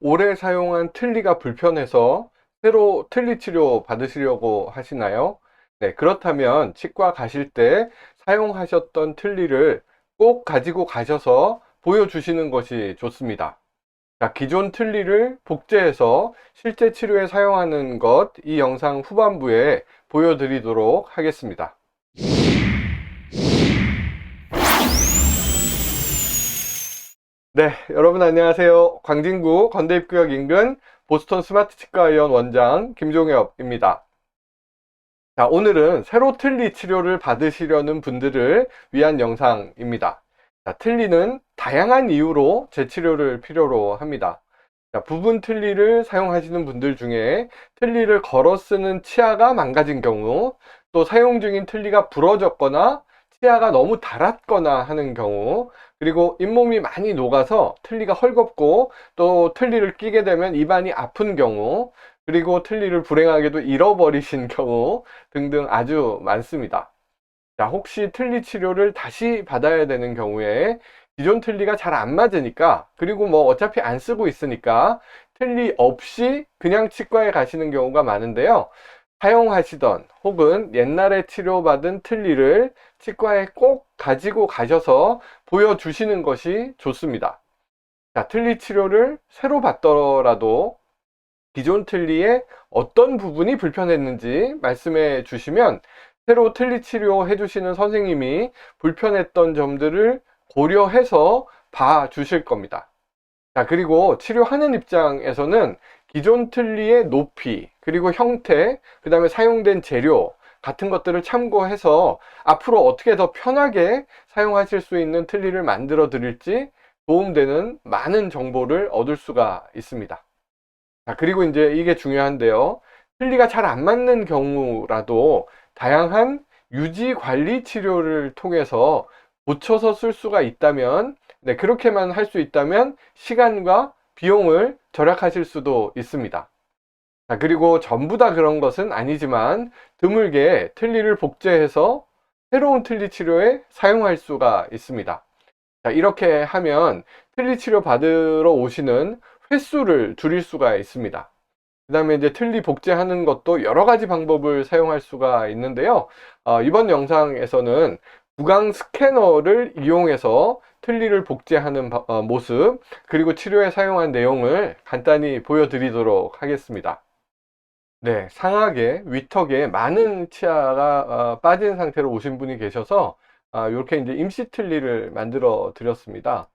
오래 사용한 틀니가 불편해서 새로 틀니 치료 받으시려고 하시나요? 네, 그렇다면 치과 가실 때 사용하셨던 틀니를 꼭 가지고 가셔서 보여주시는 것이 좋습니다. 자, 기존 틀니를 복제해서 실제 치료에 사용하는 것, 이 영상 후반부에 보여드리도록 하겠습니다. 네, 여러분 안녕하세요. 광진구 건대입구역 인근 보스턴 스마트 치과의원 원장 김종엽입니다. 자, 오늘은 새로 틀니 치료를 받으시려는 분들을 위한 영상입니다. 자, 틀니는 다양한 이유로 재치료를 필요로 합니다. 자, 부분 틀니를 사용하시는 분들 중에 틀니를 걸어 쓰는 치아가 망가진 경우, 또 사용 중인 틀니가 부러졌거나 치아가 너무 닳았거나 하는 경우, 그리고 잇몸이 많이 녹아서 틀니가 헐겁고 또 틀니를 끼게 되면 입안이 아픈 경우, 그리고 틀니를 불행하게도 잃어버리신 경우 등등 아주 많습니다. 자, 혹시 틀니 치료를 다시 받아야 되는 경우에 기존 틀니가 잘 안 맞으니까 그리고 뭐 어차피 안 쓰고 있으니까 틀니 없이 그냥 치과에 가시는 경우가 많은데요. 사용하시던 혹은 옛날에 치료받은 틀니를 치과에 꼭 가지고 가셔서 보여주시는 것이 좋습니다. 자, 틀니 치료를 새로 받더라도 기존 틀니의 어떤 부분이 불편했는지 말씀해 주시면 새로 틀니 치료 해주시는 선생님이 불편했던 점들을 고려해서 봐 주실 겁니다. 자, 그리고 치료하는 입장에서는 기존 틀니의 높이, 그리고 형태, 그 다음에 사용된 재료 같은 것들을 참고해서 앞으로 어떻게 더 편하게 사용하실 수 있는 틀니를 만들어 드릴지 도움되는 많은 정보를 얻을 수가 있습니다. 자, 그리고 이제 이게 중요한데요. 틀니가 잘 안 맞는 경우라도 다양한 유지 관리 치료를 통해서 고쳐서 쓸 수가 있다면, 네, 그렇게만 할 수 있다면 시간과 비용을 절약하실 수도 있습니다. 자, 그리고 전부 다 그런 것은 아니지만 드물게 틀니를 복제해서 새로운 틀니 치료에 사용할 수가 있습니다. 자, 이렇게 하면 틀니 치료 받으러 오시는 횟수를 줄일 수가 있습니다. 그 다음에 이제 틀니 복제하는 것도 여러 가지 방법을 사용할 수가 있는데요. 어, 이번 영상에서는 구강 스캐너를 이용해서 틀니를 복제하는 바- 어, 모습, 그리고 치료에 사용한 내용을 간단히 보여드리도록 하겠습니다. 네, 상하게 위턱에 많은 치아가 어, 빠진 상태로 오신 분이 계셔서 이렇게 이제 임시 틀니를 만들어 드렸습니다.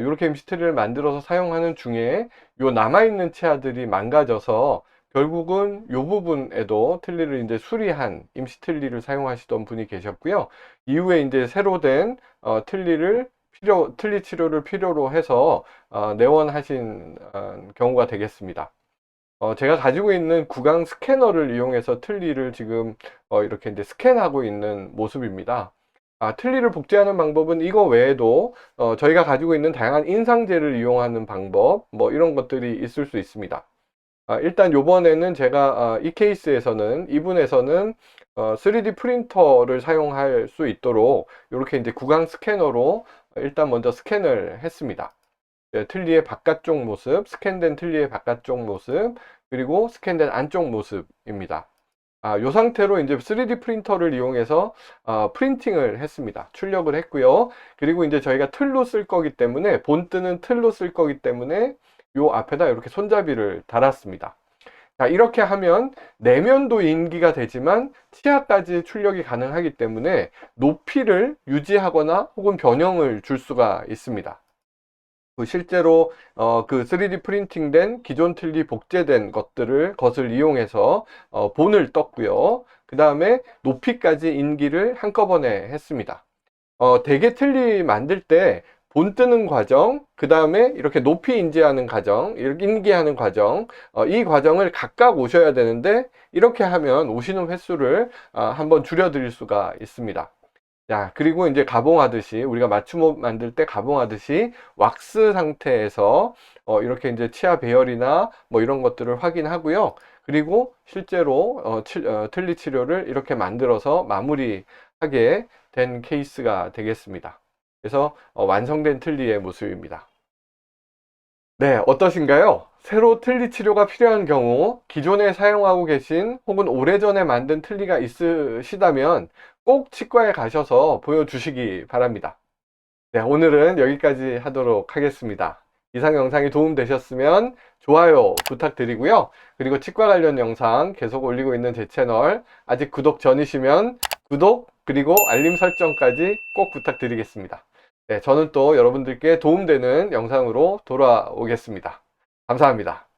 이렇게 임시 틀니를 만들어서 사용하는 중에 요 남아 있는 치아들이 망가져서 결국은 이 부분에도 틀니를 이제 수리한 임시 틀니를 사용하시던 분이 계셨고요. 이후에 이제 새로 된 어, 틀니를 필요, 틀니 치료를 필요로 해서 어, 내원하신 어, 경우가 되겠습니다. 어, 제가 가지고 있는 구강 스캐너를 이용해서 틀니를 지금 어, 이렇게 이제 스캔하고 있는 모습입니다. 아, 틀니를 복제하는 방법은 이거 외에도 어, 저희가 가지고 있는 다양한 인상제를 이용하는 방법, 뭐 이런 것들이 있을 수 있습니다. 아, 일단 요번에는 제가 아, 이 케이스에서는 이분에서는 어, 3D 프린터를 사용할 수 있도록 이렇게 이제 구강 스캐너로 일단 먼저 스캔을 했습니다. 네, 틀니의 바깥쪽 모습, 스캔된 틀니의 바깥쪽 모습, 그리고 스캔된 안쪽 모습입니다. 아, 이 상태로 이제 3D 프린터를 이용해서 어, 프린팅을 했습니다. 출력을 했고요. 그리고 이제 저희가 틀로 쓸 거기 때문에 본뜨는 틀로 쓸 거기 때문에 요 앞에다 이렇게 손잡이를 달았습니다. 자, 이렇게 하면 내면도 인기가 되지만 치아까지 출력이 가능하기 때문에 높이를 유지하거나 혹은 변형을 줄 수가 있습니다. 그 실제로 어, 그 3D 프린팅된 기존 틀니 복제된 것들을 것을 이용해서 어, 본을 떴고요. 그 다음에 높이까지 인기를 한꺼번에 했습니다. 어, 대게 틀니 만들 때 본 뜨는 과정, 그 다음에 이렇게 높이 인지하는 과정, 이렇게 인기하는 과정, 어, 이 과정을 각각 오셔야 되는데 이렇게 하면 오시는 횟수를 어, 한번 줄여드릴 수가 있습니다. 자, 그리고 이제 가봉하듯이, 우리가 맞춤옷 만들 때 가봉하듯이 왁스 상태에서 어, 이렇게 이제 치아 배열이나 뭐 이런 것들을 확인하고요. 그리고 실제로 어, 치, 어, 틀니 치료를 이렇게 만들어서 마무리하게 된 케이스가 되겠습니다. 그래서 어, 완성된 틀니의 모습입니다. 네, 어떠신가요? 새로 틀니 치료가 필요한 경우 기존에 사용하고 계신 혹은 오래전에 만든 틀니가 있으시다면 꼭 치과에 가셔서 보여주시기 바랍니다. 네, 오늘은 여기까지 하도록 하겠습니다. 이상 영상이 도움되셨으면 좋아요 부탁드리고요. 그리고 치과 관련 영상 계속 올리고 있는 제 채널 아직 구독 전이시면 구독 그리고 알림 설정까지 꼭 부탁드리겠습니다. 네, 저는 또 여러분들께 도움되는 영상으로 돌아오겠습니다. 감사합니다.